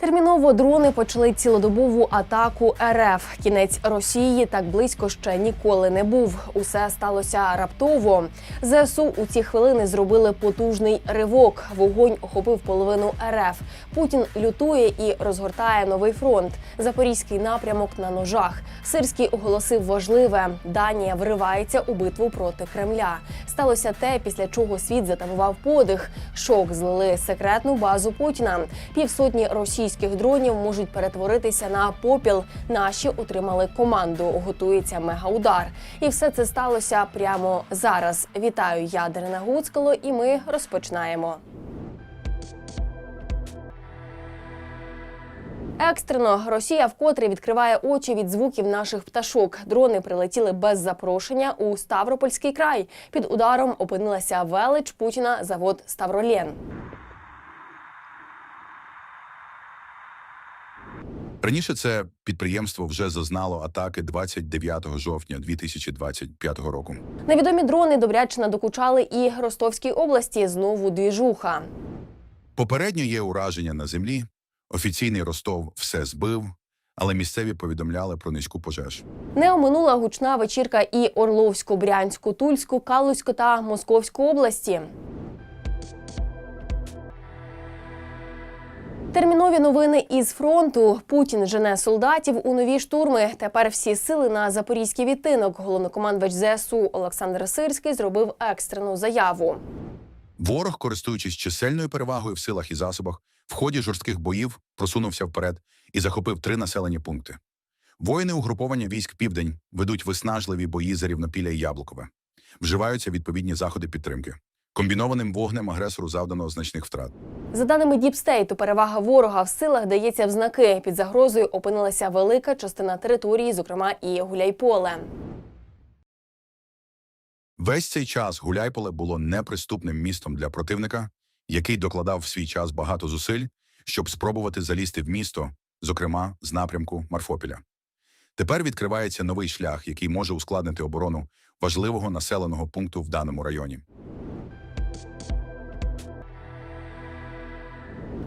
Терміново дрони почали цілодобову атаку РФ. Кінець Росії так близько ще ніколи не був. Усе сталося раптово. ЗСУ у ці хвилини зробили потужний ривок. Вогонь охопив половину РФ. Путін лютує і розгортає новий фронт. Запорізький напрямок на ножах. Сирський оголосив важливе: Данія вривається у битву проти Кремля. Сталося те, після чого світ затамував подих. Шок злили секретну базу Путіна. Півсотні російських дронів можуть перетворитися на попіл. Наші отримали команду. Готується мегаудар. І все це сталося прямо зараз. Вітаю, я Дарина Гуцкало, і ми розпочинаємо. Екстрено Росія вкотре відкриває очі від звуків наших пташок. Дрони прилетіли без запрошення у Ставропольський край. Під ударом опинилася велич Путіна завод Ставролєн. Раніше це підприємство вже зазнало атаки 29 жовтня 2025 року. Невідомі дрони добряче надокучали і Ростовській області. Знову двіжуха. Попередньо є ураження на землі. Офіційний Ростов все збив, але місцеві повідомляли про низьку пожеж. Не оминула гучна вечірка і Орловську, Брянську, Тульську, Калузьку та Московську області. Термінові новини із фронту. Путін жене солдатів у нові штурми. Тепер всі сили на запорізький відтинок. Головнокомандувач ЗСУ Олександр Сирський зробив екстрену заяву. Ворог, користуючись чисельною перевагою в силах і засобах, в ході жорстких боїв просунувся вперед і захопив три населені пункти. Воїни угруповання військ Південь ведуть виснажливі бої за рівнопілля і Яблукове. Вживаються відповідні заходи підтримки. Комбінованим вогнем агресору завдано значних втрат. За даними Діпстейту, перевага ворога в силах дається в знаки. Під загрозою опинилася велика частина території, зокрема і Гуляйполе. Весь цей час Гуляйполе було неприступним містом для противника, який докладав в свій час багато зусиль, щоб спробувати залізти в місто, зокрема з напрямку Марфопіля. Тепер відкривається новий шлях, який може ускладнити оборону важливого населеного пункту в даному районі.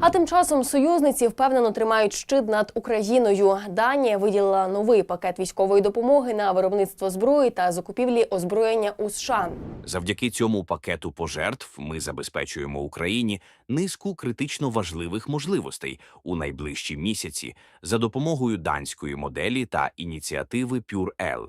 А тим часом союзниці впевнено тримають щит над Україною. Данія виділила новий пакет військової допомоги на виробництво зброї та закупівлі озброєння у США. Завдяки цьому пакету пожертв ми забезпечуємо Україні низку критично важливих можливостей у найближчі місяці за допомогою данської моделі та ініціативи PureL.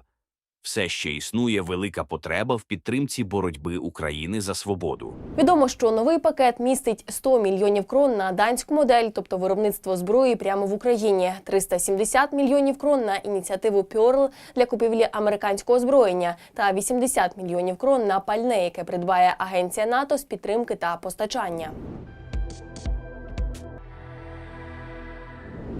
Все ще існує велика потреба в підтримці боротьби України за свободу. Відомо, що новий пакет містить 100 мільйонів крон на данську модель, тобто виробництво зброї прямо в Україні, 370 мільйонів крон на ініціативу Pearl для купівлі американського озброєння та 80 мільйонів крон на пальне, яке придбає агенція НАТО з підтримки та постачання.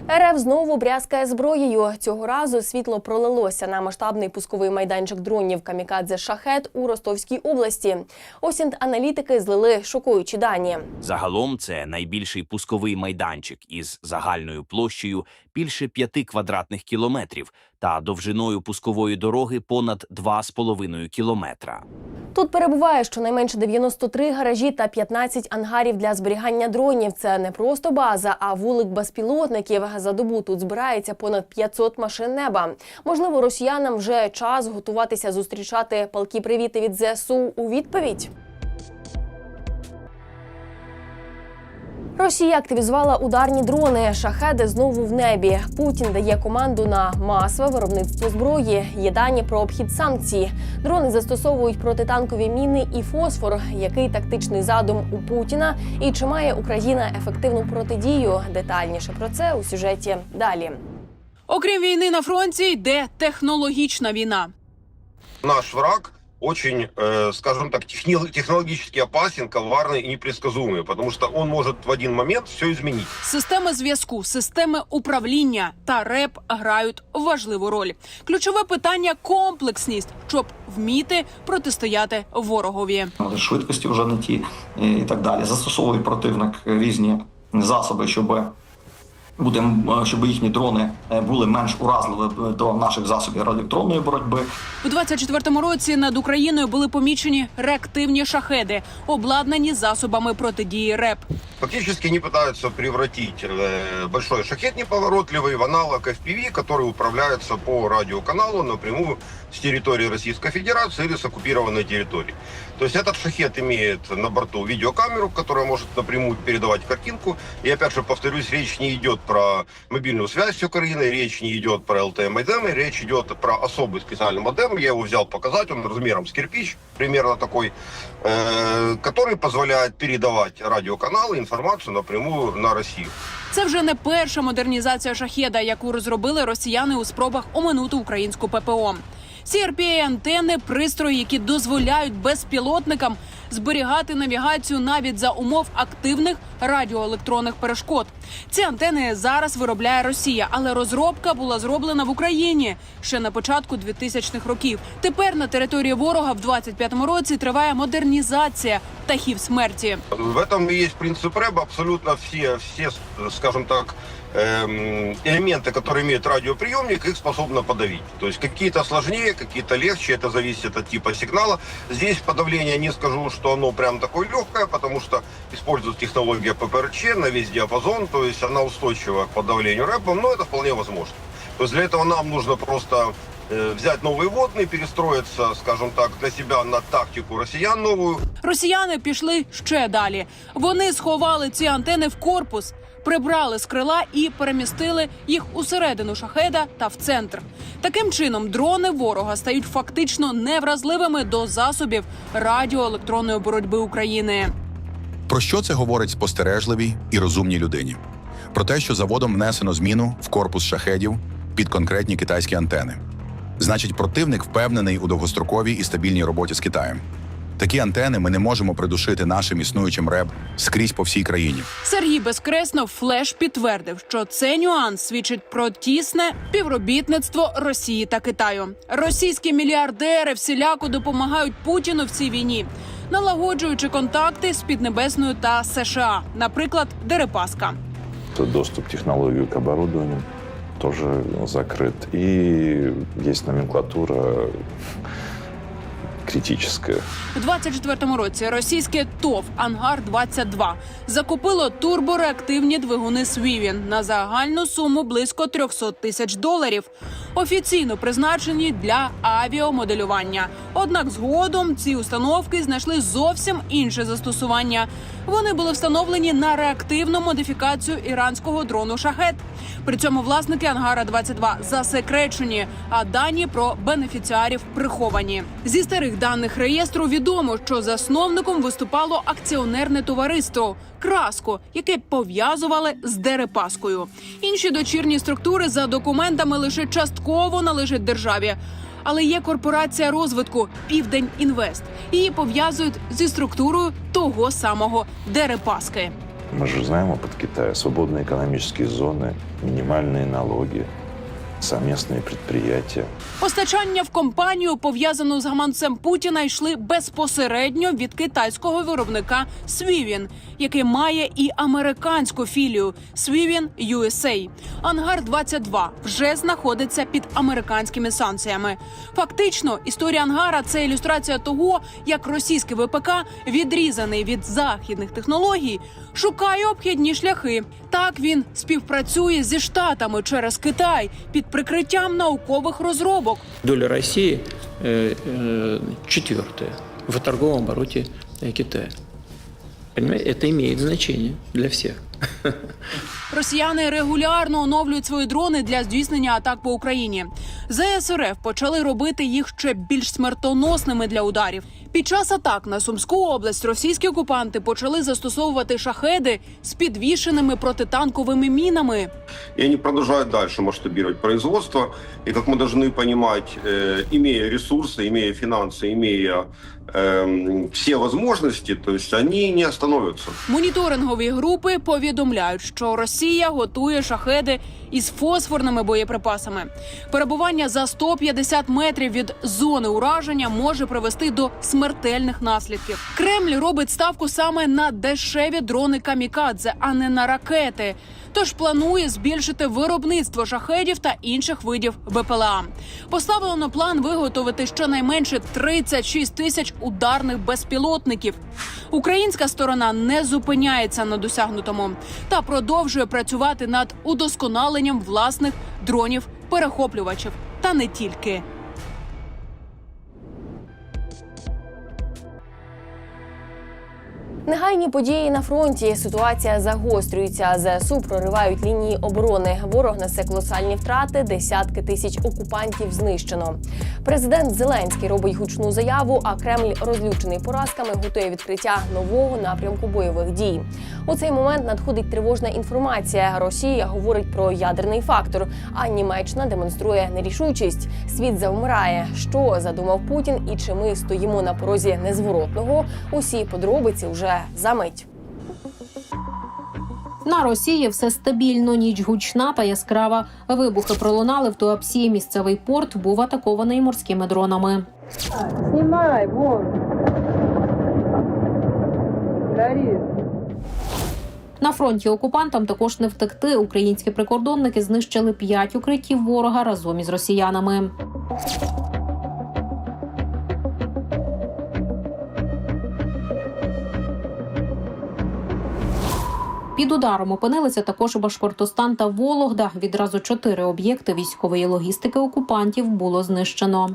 РФ знову брязкає зброєю. Цього разу світло пролилося на масштабний пусковий майданчик дронів Камікадзе Шахет у Ростовській області. Осінт аналітики злили шокуючі дані. Загалом це найбільший пусковий майданчик із загальною площею більше 5 квадратних кілометрів та довжиною пускової дороги понад 2,5 кілометра. Тут перебуває щонайменше 93 гаражі та 15 ангарів для зберігання дронів. Це не просто база, а вулик безпілотників. За добу тут збирається понад 500 машин неба. Можливо, росіянам вже час готуватися зустрічати палки привіти від ЗСУ у відповідь. Росія активізувала ударні дрони. Шахеди знову в небі. Путін дає команду на масове виробництво зброї. Є дані про обхід санкцій. Дрони застосовують протитанкові міни і фосфор. Який тактичний задум у Путіна і чи має Україна ефективну протидію? Детальніше про це у сюжеті далі. Окрім війни на фронті, йде технологічна війна. наш враг очень, э, скажем так, техни- технологически опасен, коварный и непредсказуемый, потому что он может в один момент все изменить. Системи зв'язку, системи управління та РЕП грають важливу роль. Ключове питання комплексність, щоб вміти протистояти ворогові. швидкості вже не ті і так далі. Застосовує противник різні засоби, щоб Будемо, е, щоб їхні дрони е, були менш уразливі е, до наших засобів радіоелектронної боротьби. У 24-му році над Україною були помічені реактивні шахеди, обладнані засобами протидії РЕП. Фактически они пытаются превратить э, большой шахет неповоротливый в аналог FPV, который управляется по радиоканалу напрямую с территории Российской Федерации или с оккупированной территории. То есть этот шахет имеет на борту видеокамеру, которая может напрямую передавать картинку. И опять же, повторюсь, речь не идет про мобильную связь с Украиной, речь не идет про LTE-модемы, речь идет про особый специальный модем. Я его взял показать, он размером с кирпич, примерно такой, э, который позволяет передавать радиоканалы информацию напрямую на Россию. Це вже не перша модернізація шахеда, яку розробили росіяни у спробах оминути українську ППО. crpa антени пристрої, які дозволяють безпілотникам зберігати навігацію навіть за умов активних радіоелектронних перешкод. Ці антени зараз виробляє Росія, але розробка була зроблена в Україні ще на початку 2000-х років. Тепер на території ворога в 25-му році триває модернізація птахів смерті. В этом и есть принцип рэба. Абсолютно все, все, скажем так, эм, элементы, которые имеют радиоприемник, их способно подавить. То есть какие-то сложнее, какие-то легче, это зависит от типа сигнала. Здесь подавление не скажу, что оно прям такое легкое, потому что используется технология ППРЧ на весь диапазон, то есть она устойчива к подавлению рэпом, но это вполне возможно. То есть для этого нам нужно просто э, взять новые водные, перестроиться, скажем так, для себя на тактику россиян новую, Росіяни пішли ще далі. Вони сховали ці антени в корпус, прибрали з крила і перемістили їх усередину шахеда та в центр. Таким чином, дрони ворога стають фактично невразливими до засобів радіоелектронної боротьби України. Про що це говорить спостережливій і розумній людині? Про те, що заводом внесено зміну в корпус шахедів під конкретні китайські антени. Значить, противник впевнений у довгостроковій і стабільній роботі з Китаєм. Такі антени ми не можемо придушити нашим існуючим РЕБ скрізь по всій країні. Сергій Безкресно флеш підтвердив, що цей нюанс свідчить про тісне співробітництво Росії та Китаю. Російські мільярдери всіляко допомагають Путіну в цій війні, налагоджуючи контакти з Піднебесною та США, наприклад, Дерипаска. доступ к технологию к оборудованию тоже закрыт. И есть номенклатура критическая. У 24-му році російське ТОВ Ангар 22 закупило турбореактивні двигуни Свівін на загальну суму близько 300 тисяч доларів, офіційно призначені для авіамоделювання. Однак згодом ці установки знайшли зовсім інше застосування. Вони були встановлені на реактивну модифікацію іранського дрону Шахет. При цьому власники Ангара 22 засекречені, а дані про бенефіціарів приховані. Зі старих даних реєстру відомо, що засновником виступало акціонерне товариство Краско, яке пов'язували з Дерипаскою. Інші дочірні структури за документами лише частково належать державі. Але є корпорація розвитку Південь Інвест. Її пов'язують зі структурою того самого Дерипаски. Мы же знаем опыт Китая. Свободные экономические зоны, минимальные налоги, совместные предприятия. Постачання в компанію, пов'язану з гаманцем Путіна, йшли безпосередньо від китайського виробника Свівін, який має і американську філію Свівін USA. Ангар 22 вже знаходиться під американськими санкціями. Фактично, історія ангара це ілюстрація того, як російський ВПК, відрізаний від західних технологій, шукає обхідні шляхи. Так він співпрацює зі штатами через Китай під прикриттям наукових розробок. Доля России э, э, четвертая в торговом обороте э, Китая. Понимаете, это имеет значение для всех. Росіяни регулярно оновлюють свої дрони для здійснення атак по Україні. ЗС РФ почали робити їх ще більш смертоносними для ударів. Під час атак на Сумську область російські окупанти почали застосовувати шахеди з підвішеними протитанковими мінами. и они продолжают дальше масштабировать производство. И как мы должны понимать, э, имея ресурсы, имея финансы, эм, все возможности, то есть вони не остановятся. Моніторингові групи повідомляють, що Росія готує шахеди із фосфорними боєприпасами. Перебування за 150 метрів від зони ураження може привести до смертельних наслідків. Кремль робить ставку саме на дешеві дрони камікадзе, а не на ракети. тож планує збільшити виробництво шахедів та інших видів БПЛА. Поставлено план виготовити щонайменше 36 тисяч ударних безпілотників. Українська сторона не зупиняється на досягнутому та продовжує працювати над удосконаленням власних дронів, перехоплювачів та не тільки. Негайні події на фронті. Ситуація загострюється. ЗСУ проривають лінії оборони. Ворог несе колосальні втрати. Десятки тисяч окупантів знищено. Президент Зеленський робить гучну заяву. А Кремль, розлючений поразками, готує відкриття нового напрямку бойових дій. У цей момент надходить тривожна інформація. Росія говорить про ядерний фактор, а Німеччина демонструє нерішучість. Світ завмирає. Що задумав Путін і чи ми стоїмо на порозі незворотного? Усі подробиці вже за мить. На Росії все стабільно, ніч гучна та яскрава. Вибухи пролунали в Туапсі. Місцевий порт був атакований морськими дронами. Снимай, вон. На фронті окупантам також не втекти. Українські прикордонники знищили п'ять укриттів ворога разом із росіянами. Під ударом опинилися також Башкортостан та Вологда. Відразу чотири об'єкти військової логістики окупантів було знищено.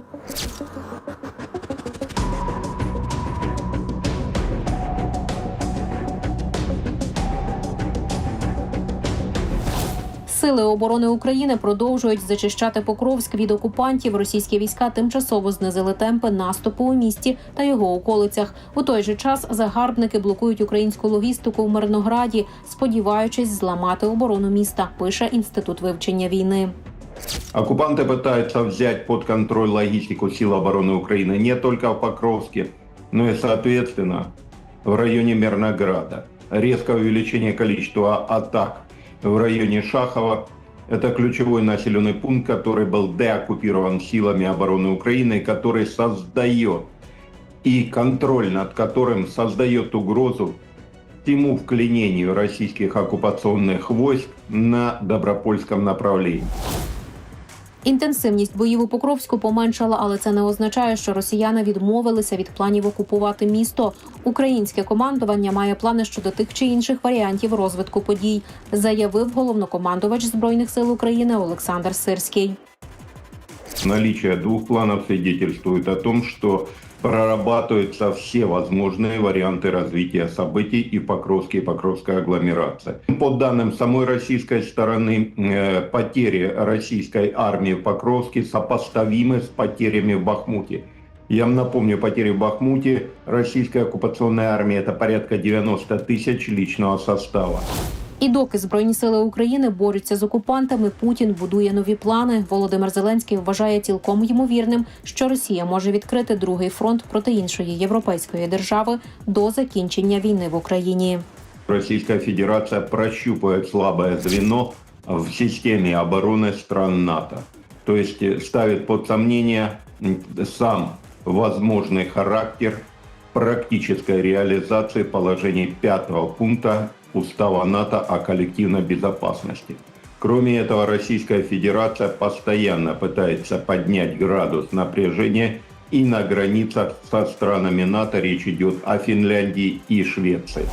Сили оборони України продовжують зачищати Покровськ від окупантів. Російські війська тимчасово знизили темпи наступу у місті та його околицях. У той же час загарбники блокують українську логістику в Мирнограді, сподіваючись зламати оборону міста. Пише інститут вивчення війни. Оккупанты пытаются взять под контроль логистику сил обороны Украины не только в Покровске, но и, соответственно, в районе Мирнограда. Резкое увеличение количества атак в районе Шахова – это ключевой населенный пункт, который был деоккупирован силами обороны Украины, который создает и контроль над которым создает угрозу всему вклинению российских оккупационных войск на Добропольском направлении. Інтенсивність боїв у Покровську поменшала, але це не означає, що росіяни відмовилися від планів окупувати місто. Українське командування має плани щодо тих чи інших варіантів розвитку подій, заявив головнокомандувач збройних сил України Олександр Сирський. Наличие двух планов свидетельствует о том, что прорабатываются все возможные варианты развития событий и в Покровске, и Покровской агломерации. По данным самой российской стороны, э, потери российской армии в Покровске сопоставимы с потерями в Бахмуте. Я вам напомню, потери в Бахмуте российской оккупационной армии это порядка 90 тысяч личного состава. І доки збройні сили України борються з окупантами, Путін будує нові плани. Володимир Зеленський вважає цілком ймовірним, що Росія може відкрити другий фронт проти іншої європейської держави до закінчення війни в Україні. Российская Федерация прощупывает слабое звено в системе обороны стран НАТО. То есть э, ставит под сомнение м, сам возможный характер практической реализации положений пятого пункта Устава НАТО о коллективной безопасности. Кроме этого, Российская Федерация постоянно пытается поднять градус напряжения и на границах со странами НАТО речь идет о Финляндии и Швеции.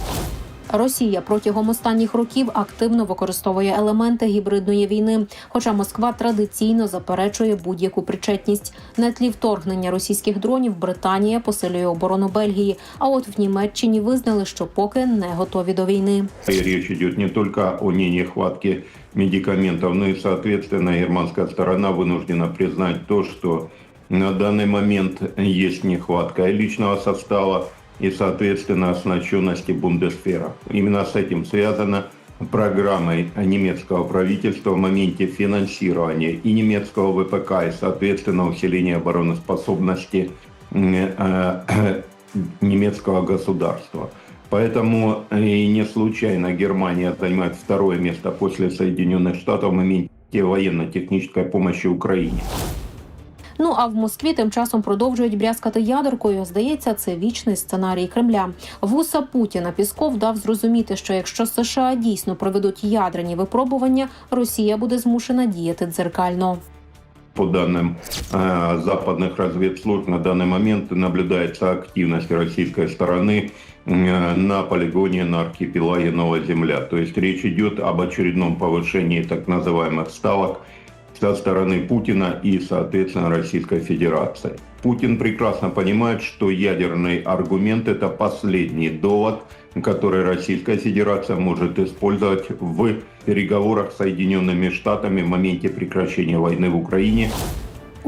Росія протягом останніх років активно використовує елементи гібридної війни. Хоча Москва традиційно заперечує будь-яку причетність. На тлі вторгнення російських дронів Британія посилює оборону Бельгії. А от в Німеччині визнали, що поки не готові до війни. И речь не только о нехватке медикаментов, но и, соответственно, германская сторона вынуждена признать то, что на данный момент есть нехватка и личного состава и, соответственно, оснащенности Бундесфера. Именно с этим связано программой немецкого правительства в моменте финансирования и немецкого ВПК, и, соответственно, усиления обороноспособности м, э, немецкого государства. Поэтому и не случайно Германия занимает второе место после Соединенных Штатов в моменте военно-технической помощи Украине. Ну а в Москві тим часом продовжують брязкати ядеркою. Здається, це вічний сценарій Кремля. Вуса Путіна Пісков дав зрозуміти, що якщо США дійсно проведуть ядерні випробування, Росія буде змушена діяти дзеркально. По данным э, западных разведслужб на данный момент наблюдается активность российской стороны э, на полигоне на архипелаге Новая Земля. То есть речь идет об очередном повышении так называемых ставок со стороны Путина и, соответственно, Российской Федерации. Путин прекрасно понимает, что ядерный аргумент – это последний довод, который Российская Федерация может использовать в переговорах с Соединенными Штатами в моменте прекращения войны в Украине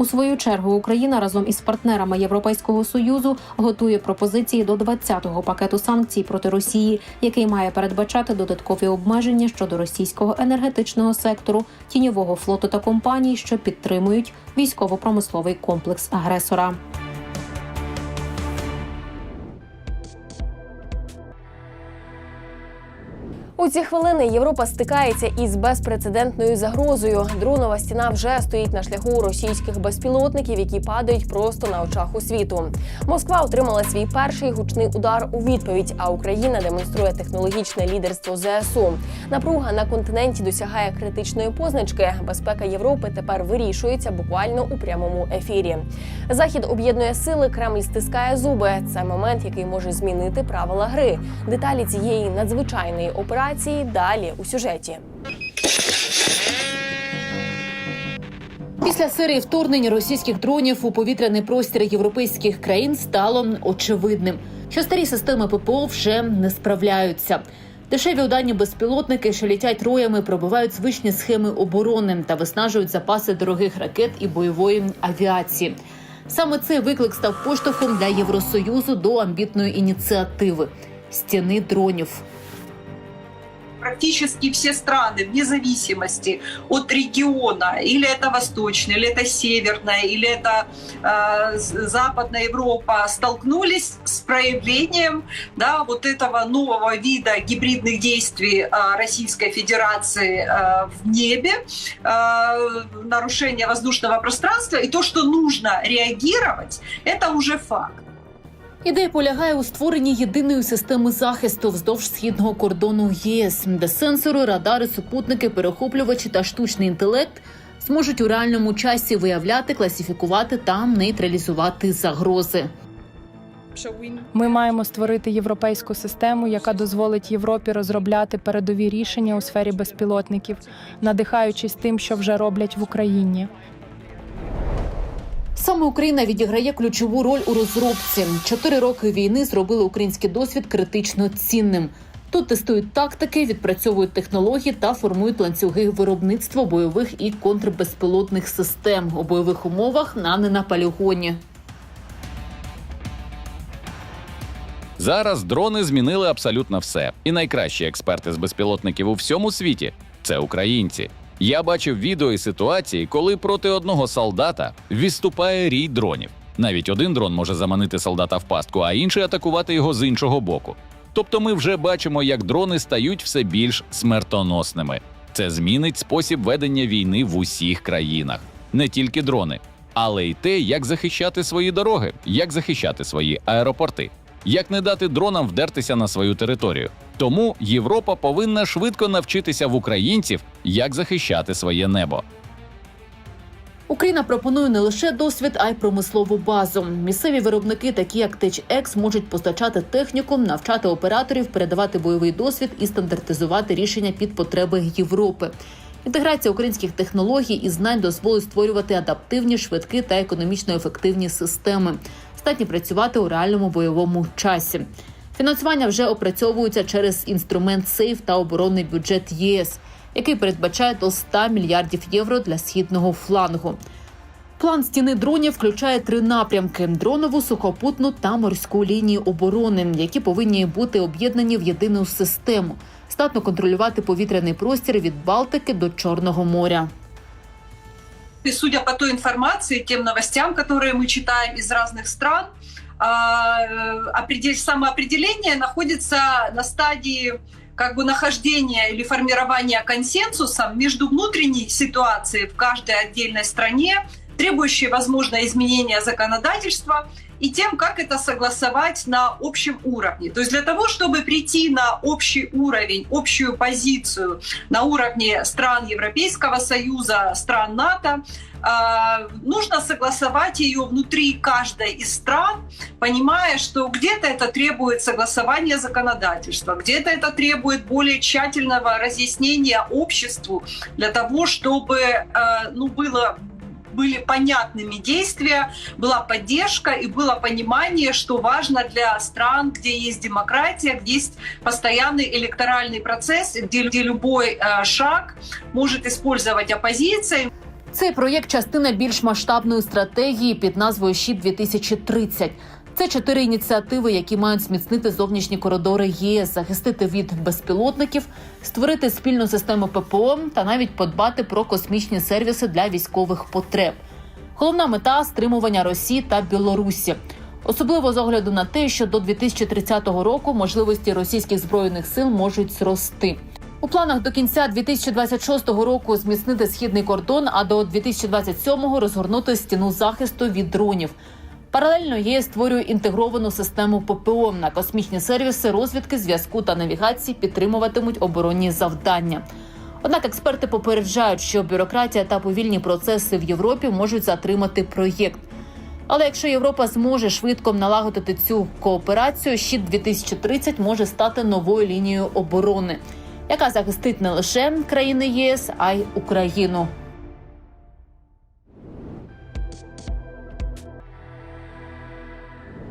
У свою чергу Україна разом із партнерами Європейського союзу готує пропозиції до 20-го пакету санкцій проти Росії, який має передбачати додаткові обмеження щодо російського енергетичного сектору, тіньового флоту та компаній, що підтримують військово-промисловий комплекс агресора. У ці хвилини Європа стикається із безпрецедентною загрозою. Дронова стіна вже стоїть на шляху російських безпілотників, які падають просто на очах у світу. Москва отримала свій перший гучний удар у відповідь. А Україна демонструє технологічне лідерство ЗСУ. Напруга на континенті досягає критичної позначки. Безпека Європи тепер вирішується буквально у прямому ефірі. Захід об'єднує сили, Кремль стискає зуби. Це момент, який може змінити правила гри. Деталі цієї надзвичайної операції далі у сюжеті. Після серії вторгнень російських дронів у повітряний простір європейських країн стало очевидним, що старі системи ППО вже не справляються. Дешеві удані безпілотники, що літять роями, пробивають звичні схеми оборони та виснажують запаси дорогих ракет і бойової авіації. Саме цей виклик став поштовхом для Євросоюзу до амбітної ініціативи стіни дронів. Практически все страны, вне зависимости от региона, или это Восточная, или это Северная, или это э, Западная Европа, столкнулись с проявлением да, вот этого нового вида гибридных действий э, Российской Федерации э, в небе, э, нарушение воздушного пространства, и то, что нужно реагировать, это уже факт. Ідея полягає у створенні єдиної системи захисту вздовж східного кордону ЄС, де сенсори, радари, супутники, перехоплювачі та штучний інтелект зможуть у реальному часі виявляти, класифікувати та нейтралізувати загрози. Ми маємо створити європейську систему, яка дозволить Європі розробляти передові рішення у сфері безпілотників, надихаючись тим, що вже роблять в Україні. Саме Україна відіграє ключову роль у розробці. Чотири роки війни зробили український досвід критично цінним. Тут тестують тактики, відпрацьовують технології та формують ланцюги виробництва бойових і контрбезпілотних систем у бойових умовах, а не на полігоні. Зараз дрони змінили абсолютно все. І найкращі експерти з безпілотників у всьому світі це українці. Я бачив відео і ситуації, коли проти одного солдата відступає рій дронів. Навіть один дрон може заманити солдата в пастку, а інший атакувати його з іншого боку. Тобто ми вже бачимо, як дрони стають все більш смертоносними. Це змінить спосіб ведення війни в усіх країнах, не тільки дрони, але й те, як захищати свої дороги, як захищати свої аеропорти, як не дати дронам вдертися на свою територію. Тому Європа повинна швидко навчитися в українців, як захищати своє небо. Україна пропонує не лише досвід, а й промислову базу. Місцеві виробники, такі як TechX, можуть постачати техніку, навчати операторів, передавати бойовий досвід і стандартизувати рішення під потреби Європи. Інтеграція українських технологій і знань дозволить створювати адаптивні, швидкі та економічно ефективні системи, здатні працювати у реальному бойовому часі. Фінансування вже опрацьовується через інструмент СЕЙФ та оборонний бюджет ЄС, який передбачає до 100 мільярдів євро для східного флангу. План стіни дронів включає три напрямки: дронову, сухопутну та морську лінії оборони, які повинні бути об'єднані в єдину систему, здатно контролювати повітряний простір від Балтики до Чорного моря. И судя по той информации, тем новостям, которые мы читаем из разных стран, а, э, определ- самоопределение находится на стадии как бы нахождения или формирования консенсуса между внутренней ситуацией в каждой отдельной стране, требующей, возможно, изменения законодательства и тем, как это согласовать на общем уровне. То есть для того, чтобы прийти на общий уровень, общую позицию на уровне стран Европейского Союза, стран НАТО, э, нужно согласовать ее внутри каждой из стран, понимая, что где-то это требует согласования законодательства, где-то это требует более тщательного разъяснения обществу для того, чтобы э, ну, было были понятными действия, была поддержка и было понимание, что важно для стран, где есть демократия, где есть постоянный электоральный процесс, где, где любой э, шаг может использовать оппозиция. Цей проєкт частина більш масштабної стратегії під назвою «Щит 2030». Це чотири ініціативи, які мають зміцнити зовнішні коридори ЄС, захистити від безпілотників, створити спільну систему ППО та навіть подбати про космічні сервіси для військових потреб. Головна мета стримування Росії та Білорусі. Особливо з огляду на те, що до 2030 року можливості російських збройних сил можуть зрости. У планах до кінця 2026 року зміцнити східний кордон, а до 2027 розгорнути стіну захисту від дронів. Паралельно ЄС створює інтегровану систему ППО на космічні сервіси розвідки, зв'язку та навігації підтримуватимуть оборонні завдання. Однак експерти попереджають, що бюрократія та повільні процеси в Європі можуть затримати проєкт. Але якщо Європа зможе швидко налагодити цю кооперацію, щит 2030 може стати новою лінією оборони, яка захистить не лише країни ЄС, а й Україну.